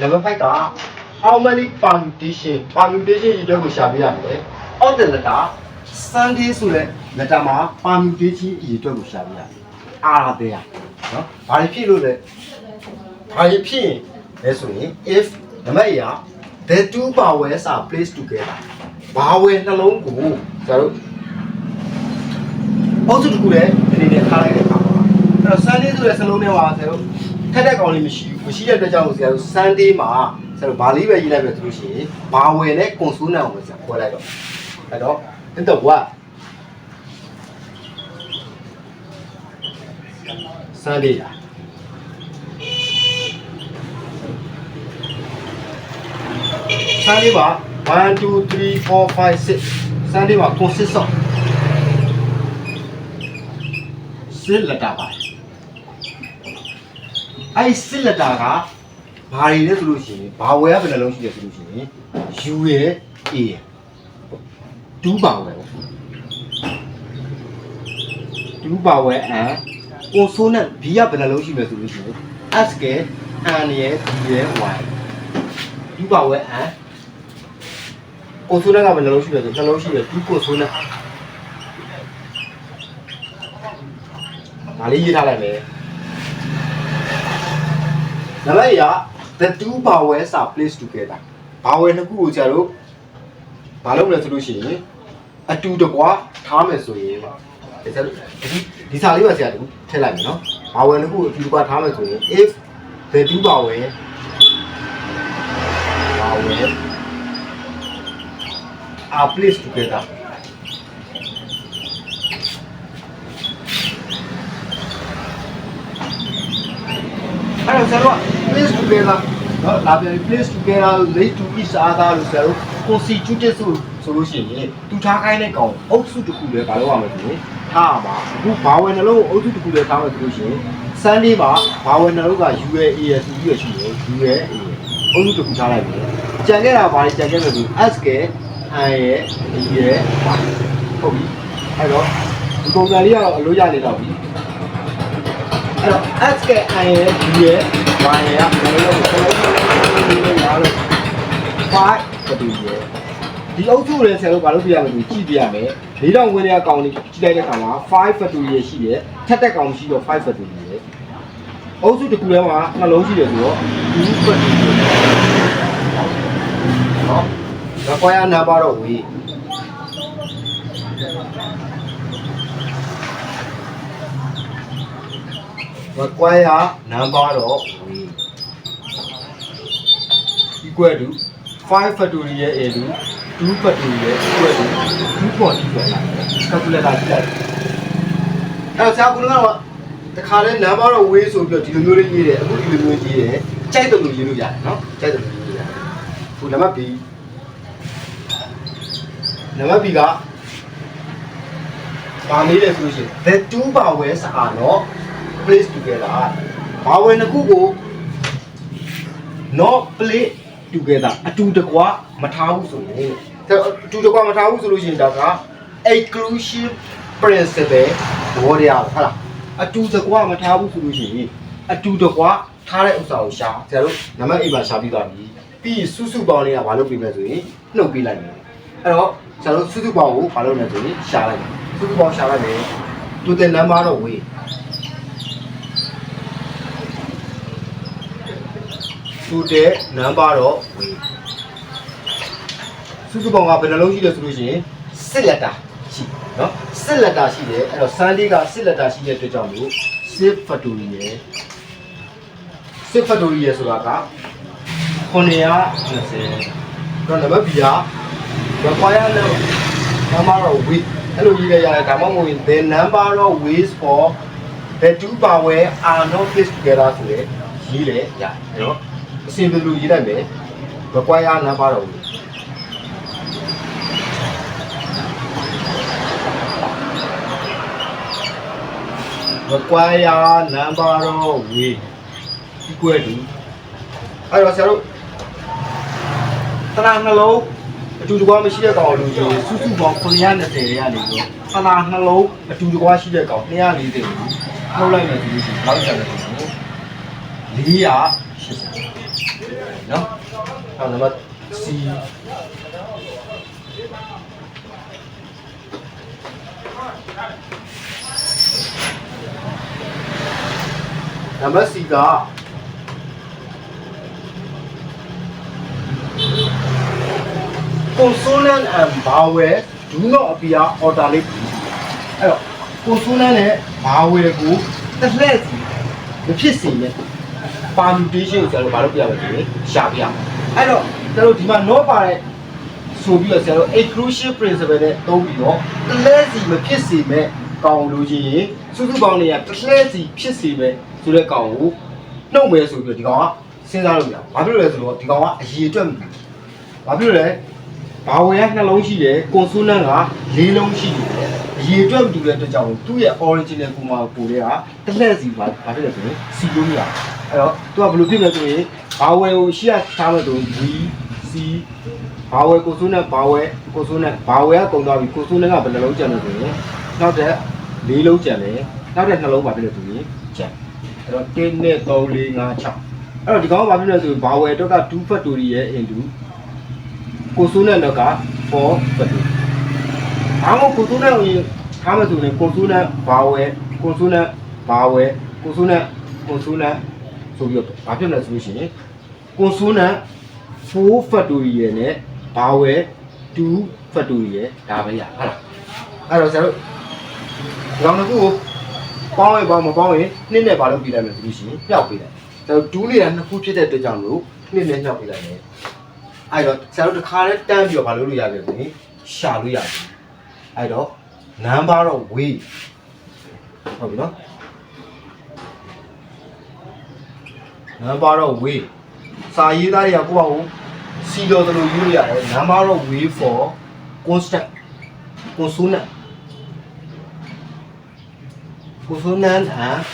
level 5က how many permutation permutation ရေအတွက်ကိုရှာပြရမယ် of the letter sunday ဆိုတဲ့ letter မှာ permutation ရေအတွက်ကိုရှာပြရမယ်အားရတဲ့နော်ဘာလို့ဖြစ်လို့လဲဘာလို့ဖြစ်ရင်လဲဆိုရင် if နံပါတ်အရာ the two powers are placed together ဘာဝယ်နှလုံးကိုကျွန်တော်တို့အုပ်စုတစ်ခုလည်းအနေနဲ့ထားလိုက်တဲ့အခါမှာအဲ့တော့ Sunday ဆိုတဲ့စလုံးထဲမှာကျွန်တော်တို့ ထက်တဲ့ကောင်လေးမရှိဘူးမရှိတဲ့အတွက်ကြောင့်ဆရာတို့ Sunday မှာကျွန်တော်ဗာလေးပဲရေးလိုက်ပဲသူလို့ရှိရင်ဘာဝယ်နဲ့ consonant ကိုပဲဆရာခွဲလိုက်တော့အဲ့တော့ in the what Sunday လား Sunday မှာ1 2 3 4 5 6 Sunday မှာ consist of စစ်လက်တာပါ အဲ့ဒီစစ်လက်တာကဘာတွေလဲဆိုလို့ရှိရင်ဘာဝယ်ရဘယ်နှလုံးရှိလဲဆိုလို့ရှိရင် U ရယ် A ရယ်2ပါဝယ်2ပါဝယ် and consonant B ကဘယ်နှလုံးရှိလဲဆိုလို့ရှိရင် S က N ရယ် D ရယ် Y 2ပါဝယ် and consonant ကဘယ်နှလုံးရှိလဲဆိုနှလုံးရှိတယ်2 consonant ဒါလေးရေးထားလိုက်မယ် နံပါတ်အရာ the two vowels are placed together vowel နှစ်ခုကိုကြာလို့ဘာလုပ်လဲဆိုလို့ရှိရင်အတူတကွာထားမယ်ဆိုရင်ပါဒီစားဒီဒီစာလေးပါဆရာတူထည့်လိုက်မယ်နော် vowel နှစ်ခုကိုအတူတကွာထားမယ်ဆိုရင် if the two vowel vowel are placed together အဲ့တော့ဆရာတို့က place together နော်လာပြန် place together relate to each other လို့ဆရာတို့ constituted ဆိုဆိုလို့ရှိရင်တူထားခိုင်းတဲ့ကောင်အုပ်စုတစ်ခုလည်းဘာလို့ရမလဲဆိုရင်ထားပါအခုဘာဝယ်နှလုံးကိုအုပ်စုတစ်ခုလည်းထားမယ်ဆိုလို့ရှိရင် Sunday မှာဘာဝယ်နှလုံးက UAA ရဆိုပြီးရရှိတယ် UAA အုပ်စုတစ်ခုထားလိုက်ပြီကြံခဲ့တာဘာလဲကြံခဲ့မယ်ဆို S က I ရဲ့ D ရဲ့ဟုတ်ပြီအဲ့တော့ဒီပုံစံလေးကတော့အလို့ရနေတော့ပြီ အဲ့တော့ S က I ရဲ့ D ရဲ့ Y ရဲ့ဘယ်လိုလဲဘယ်လိုလဲရလို့5ပတူရဲ့ဒီအုပ်စုလည်းဆရာတို့ဘာလို့ပြရမလဲကြည့်ပြရမယ်၄တောင်ဝင်တဲ့အကောင်လေးကြည့်လိုက်တဲ့အခါမှာ5 factory ရှိတယ်ထက်တဲ့ကောင်ရှိတော့5 factory ရဲ့အုပ်စုတစ်ခုထဲမှာနှလုံးရှိတယ်ဆိုတော့2 factory နော် require number of way မကွာရနံပါတ် တော့ way equal to 5 factorial a to 2 factorial equal to 2.0ပဲလား calculator ကြည့်လိုက်အဲ့တော့ဆရာကတော့တခါလဲနံပါတ်တော့ way ဆိုပြီးတော့ဒီလိုမျိုးလေးရေးတယ်အခုဒီလိုမျိုးရေးတယ်ကြိုက်တယ်လို့ရေးလို့ရတယ်နော်ကြိုက်တယ်လို့ရေးလို့ရတယ်ခုနံပါတ် B နံပါတ် B ကပါမေးတယ်ဆိုလို့ရှိရင် the two vowels are not placed together ဘာဝင်တစ်ခုကို not place together အတူတကွမထားဘူးဆိုရင်အတူတကွမထားဘူးဆိုလို့ရှိရင်ဒါက exclusion principle သဘောတရားဟုတ်လားအတူတကွမထားဘူးဆိုလို့ရှိရင်အတူတကွထားတဲ့ဥစ္စာကိုရှာဆရာတို့နံပါတ် A မှာရှာပြီးသွားပြီပြီးရင်စုစုပေါင်းလေးကဘာလုပ်ပြီးမလဲဆိုရင်နှုတ်ပေးလိုက်မယ်အဲ့တော့ဆရာတို့စုစုပေါင်းကိုဘာလုပ်လဲဆိုရင်ရှာလိုက်မယ်စုစုပေါင်းရှာလိုက်မယ်တူတဲ့နံပါတ်တော့ဝေး တူတဲ့ number တော့ဝေးစုစုပေါင်းကဘယ်နှလုံးရှိလဲဆိုလို့ရှိရင်စစ်လက်တာရှိနော်စစ်လက်တာရှိတယ်အဲ့တော့ Sunday ကစစ်လက်တာရှိတဲ့အတွက်ကြောင့်လို့စစ်ဖက်တိုရီရဲ့စစ်ဖက်တိုရီရဲ့ဆိုတာက920တော့နံပါတ် B က require number of weight အဲ့လိုရေးရရတယ်ဒါမှမဟုတ်ရင် the number of weights for the two power are not placed together ဆိုရယ်ရေးလေရအဲ့တော့အစီအ စဉ်လိုရေးလိုက်မယ် require number of weight require number of weight equal to အဲ့တော့ဆရာတို့တနာနှလုံးအတူတကွာမရှိတဲ့ကောင်လို့ဆိုရင်စုစုပေါင်း920တွေကနေပြီးတနာနှလုံးအတူတကွာရှိတဲ့ကောင်240ကိုနှုတ်လိုက်မယ်ဆိုလို့ရှိရင်ဘယ်လောက်ကျန်လဲဆိုတော့480 နော်ဟောနံပါတ် C နံပါတ် C က consonant and vowel do not appear alternately အဲ့တော့ consonant နဲ့ vowel ကိုတစ်လှည့်စီမဖြစ်စေနဲ့ permutation ကိုဆရာတို့ဘာလို့ပြရမလဲရှာပြရမယ်အဲ့တော့ဆရာတို့ဒီမှာ not ပါတဲ့ဆိုပြီးတော့ဆရာတို့ exclusion principle နဲ့သုံးပြီးတော့တစ်လှည့်စီမဖြစ်စေမဲ့ကောင်လို့ရှိရင်စုစုပေါင်းတွေကတစ်လှည့်စီဖြစ်စေမဲ့ဆိုတဲ့ကောင်ကိုနှုတ်မယ်ဆိုပြီးတော့ဒီကောင်ကစဉ်းစားလို့မရဘူးဘာဖြစ်လို့လဲဆိုတော့ဒီကောင်ကအရေးအတွက်မပြီးဘူးဘာဖြစ်လို့လဲဘာဝယ်ကနှလုံးရှိတယ်ကွန်ဆိုနန့်ကလေးလုံးရှိတယ်အရေးအတွက်မတူတဲ့အတွက်ကြောင့်သူ့ရဲ့ original ပုံမှာပိုတဲ့ကတစ်လက်စီပါဘာဖြစ်လဲဆိုရင်စီလို့မရ အဲ့တော့သူကဘယ်လိုဖြစ်လဲဆိုရင်ဘာဝယ်ကိုရှေ့ကထားမယ်ဆိုရင် V C ဘာဝယ်ကွန်ဆိုနန့်ဘာဝယ်ကွန်ဆိုနန့်ဘာဝယ်ကကုန်သွားပြီကွန်ဆိုနန့်ကဘယ်နှလုံးကျန်လဲဆိုရင်နောက်တဲ့လေးလုံးကျန်တယ်နောက်တဲ့နှလုံးဘာဖြစ်လဲဆိုရင်ကျန်အဲ့တော့1နဲ့3 4 5 6အဲ့တော့ဒီကောင်ကဘာဖြစ်လဲဆိုရင်ဘာဝယ်အတွက်က2 factorial into ကိုစိုးနဲ့တော့က4ပတ်တူ။အားမကိုစိုးနဲ့ရင်ထားမှဆိုရင်ကိုစိုးနဲ့ဘာဝဲကိုစိုးနဲ့ဘာဝဲကိုစိုးနဲ့ကိုစိုးနဲ့ ဆိုပြီးတော့ဘာဖြစ်လဲဆိုလို့ရှိရင်ကိုစိုးနဲ့4 factorial နဲ့ဘာဝဲ2 factorial ဒါပဲရဟုတ်လား။အဲ့တော့ဆရာတို့ဒီကောင်တစ်ခုကိုပေါင်းရင်ပေါင်းမပေါင်းရင်နှစ်နဲ့ဘာလို့ပြီးလိုက်မလဲဆိုလို့ရှိရင်ပျောက်ပြီးလိုက်။ဒါဒူးနေတာနှစ်ခုဖြစ်တဲ့အတွက်ကြောင့်လို့နှစ်နဲ့ညှောက်ပြီးလိုက်တယ်။အဲ့တော့ဆရာတို့တစ်ခါတည်းတန်းပြီးတော့မလုပ်လို့ရပြီဆိုရင်ရှာလို့ရတယ်အဲ့တော့ number of way ဟုတ်ပြီနော် number of way စာရေးသားတွေကကိုယ့်ဘာကိုစီတော်တယ်လို့ယူလို့ရတယ် number of way for constant consonant consonant and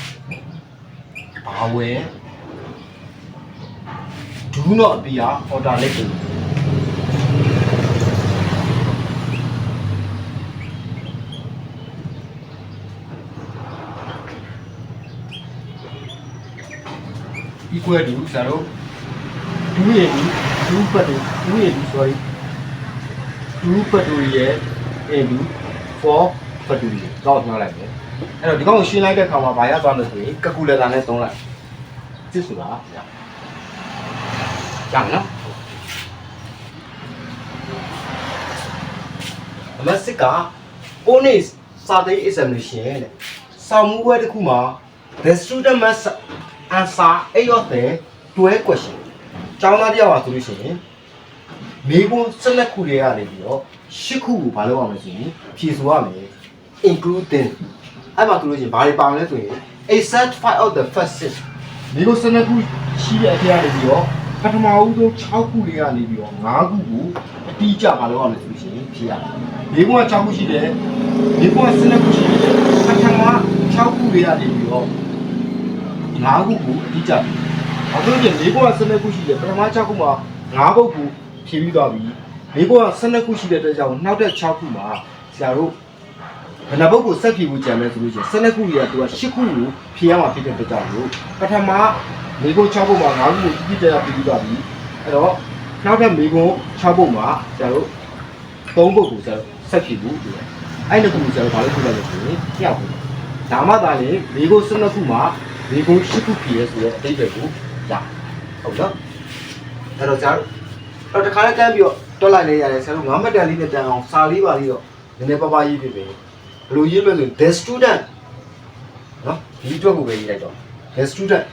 vowel do not appear alternately ီ equal to ဆရာတို့2 a 2 factor 2 a sorry 2 factorial into 4 factorial တော့ညှောလိုက်မယ်အဲ့တော့ဒီကောင်ကိုရှင်းလိုက်တဲ့အခါမှာဘာရသွားမလဲဆိုရင် calculator နဲ့သုံးလိုက်စစ်ဆိုတာရရမယ်နော်အမစစ်က honest certain examination တဲ့စာမှုဘွဲတစ်ခုမှာ the student must answer eight of the 12 question ကျောင်းသားတစ်ယောက်ပါဆိုလို့ရှိရင်မိဘ12ခုတွေကနေပြီးတော့10ခုကိုမလုပ်အောင်လို့ဆိုရင်ဖြည့်ဆိုရမယ် including အဲ့မှာဆိုလို့ရှိရင်ဘာတွေပါမလဲဆိုရင် except five of the first six မိဘ12ခုရှိတဲ့အထက်ကနေပြီးတော့ပထမဦးဆုံး6ခုတွေကနေပြီးတော့5ခုကိုအတိအကျမလုပ်အောင်လို့ဆိုလို့ရှိရင်ဖြည့်ရတယ်မိဘက6ခုရှိတယ်မိဘက12ခုရှိတယ်ပထမ6ခုတွေကနေပြီးတော့ ၅ခုကိုအတိအကျပြီ။အခုကျ၄ခုက12ခုရှိတယ်ပထမ6ခုမှာ5ပုတ်ကိုဖြည့်ပြီးသွားပြီ။၄ခုက12ခုရှိတဲ့အတွက်ကြောင့်နောက်တဲ့6ခုမှာဆရာတို့ဘယ်နှပုတ်ကိုဆက်ဖြည့်ဖို့ကြံလဲဆိုလို့ရှိရင်12ခုကြီးကသူက10ခုကိုဖြည့်ရမှာဖြစ်တဲ့အတွက်ကြောင့်လို့ပထမ၄ခု6ပုတ်မှာ5ခုကိုအတိအကျဖြည့်ပြီးသွားပြီ။အဲ့တော့နောက်တဲ့၄ခု6ပုတ်မှာဆရာတို့3ပုတ်ကိုဆရာတို့ဆက်ဖြည့်ဖို့ပြောတယ်။အဲ့ဒီခုကိုဆရာတို့ဘာလို့ပြောလဲဆိုရင်ကြောက်ဘူး။ဒါမှသာလေ၄ခု12ခုမှာ ဒီကုန်းရှိခုပြည့်ဆိုတဲ့အတိတ်တွေကိုရဟုတ်နော်အဲ့တော့ကျတော့တော့တခါလေးတန်းပြီးတော့တွက်လိုက်လေရတယ်ဆရာတို့ငါးမှတ်တန်လေးနဲ့တန်းအောင်စာလေးပါလေးတော့နည်းနည်းပါးပါးရေးပြပေးဘယ်လိုရေးမလဲဆို the student နော်ဒီအတွက်ကိုပဲရေးလိုက်တော့ the student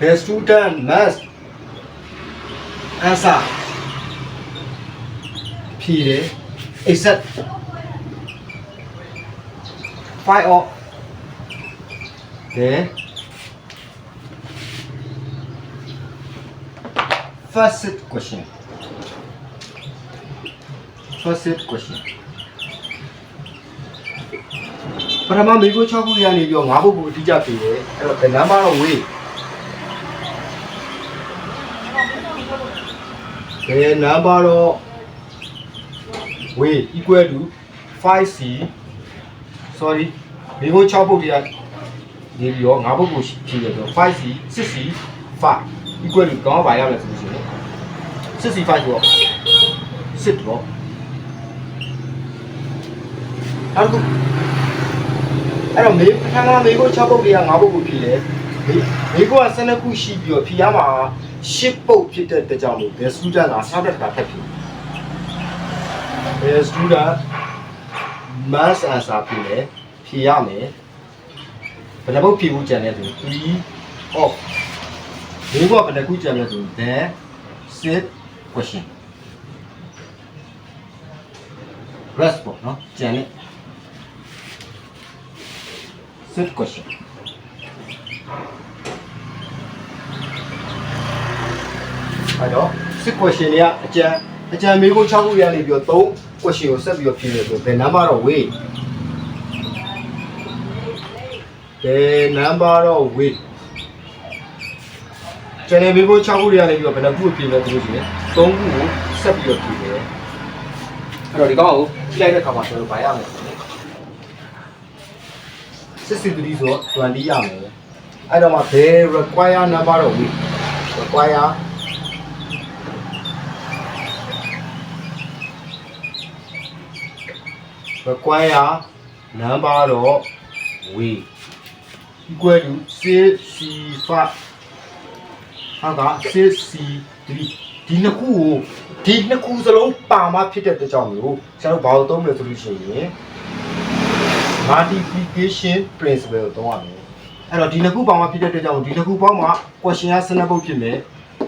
the student must answer ဖြေတယ် except five of the first question. First question. ပထမမိကို6ခုရနေပြီးတော့5ခုကိုအတိအကျဖြေတယ်အဲ့တော့ the number of way the number of way equal to 5c sorry မိဖို့6ပုတ်တရားနေပြီးတော့ငါးပုတ်ကိုဖြည့်ရတော့ 5c 6c 5 equal to ကောင်းပါရမယ်ဆိုလို့ရှိရင် 6c 5ပေါ့6ပေါ့အဲ့တော့အဲ့တော့မေးခဏခဏမေးကို6ပုတ်တွေက5ပုတ်ကိုဖြည့်တယ်မေးမေးကိုက12ခုရှိပြီးတော့ဖြည့်ရမှာ10ပုတ်ဖြစ်တဲ့တကြောင်လို့ဘယ် student ကစားတဲ့ခါထပ်ဖြည့်ဘယ် student mass answer ဖြည့်လဲဖြည့်ရမယ်ဘယ်နှပုတ်ဖြည့်ဖို့ကြံလဲဆို3 off မေးကိုကဘယ်နှခုကြံလဲဆို then sit question rest ပေါ့နော်ကြံနေ sit question အဲ့တော့ sit question တွေကအကြံအကြံမေးခွန်း6ခုရနေပြီးတော့3 question ကိုဆက်ပြီးတော့ဖြည့်ရဆိုဘယ် number တော့ wait ဘယ် number တော့ wait ကျန်တဲ့မေးခွန်း6ခုတွေရနေပြီးတော့ဘယ်နှခုကိုဖြည့်လဲဆိုလို့ရှိရင်3ခုကိုဆက်ပြီးတော့ဖြည့်တယ်အဲ့တော့ဒီကောင်ကိုကြိုက်တဲ့ခါမှာကျွန်တော်တို့ဗာရမယ်63ဆိုတော့20ရမယ်အဲ့တော့မှဘယ် require number တော့ wait require require number တော့ wait equal to 65ဟာက 6c3 ဒီနှစ်ခုကိုဒီနှစ်ခုစလုံးပါမဖြစ်တဲ့အတွက်ကြောင့်မလို့ဆရာတို့ဘာလို့သုံးမလဲဆိုလို့ရှိရင် multiplication principle ကိုသုံးရမယ်အဲ့တော့ဒီနှစ်ခုပေါင်းမှဖြစ်တဲ့အတွက်ကြောင့်ဒီနှစ်ခုပေါင်းမှ question က12ပုတ်ဖြစ်မယ်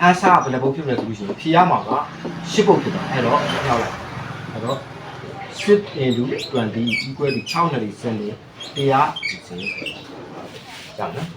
answer ကဘယ်နှပုတ်ဖြစ်မလဲဆိုလို့ရှိရင်ဖြေရမှာက10ပုတ်ဖြစ်တာအဲ့တော့ရောက်လိုက်အဲ့တော့ 6 into 20 equal to 6နဲ့စနေ130ကျောင်းနော်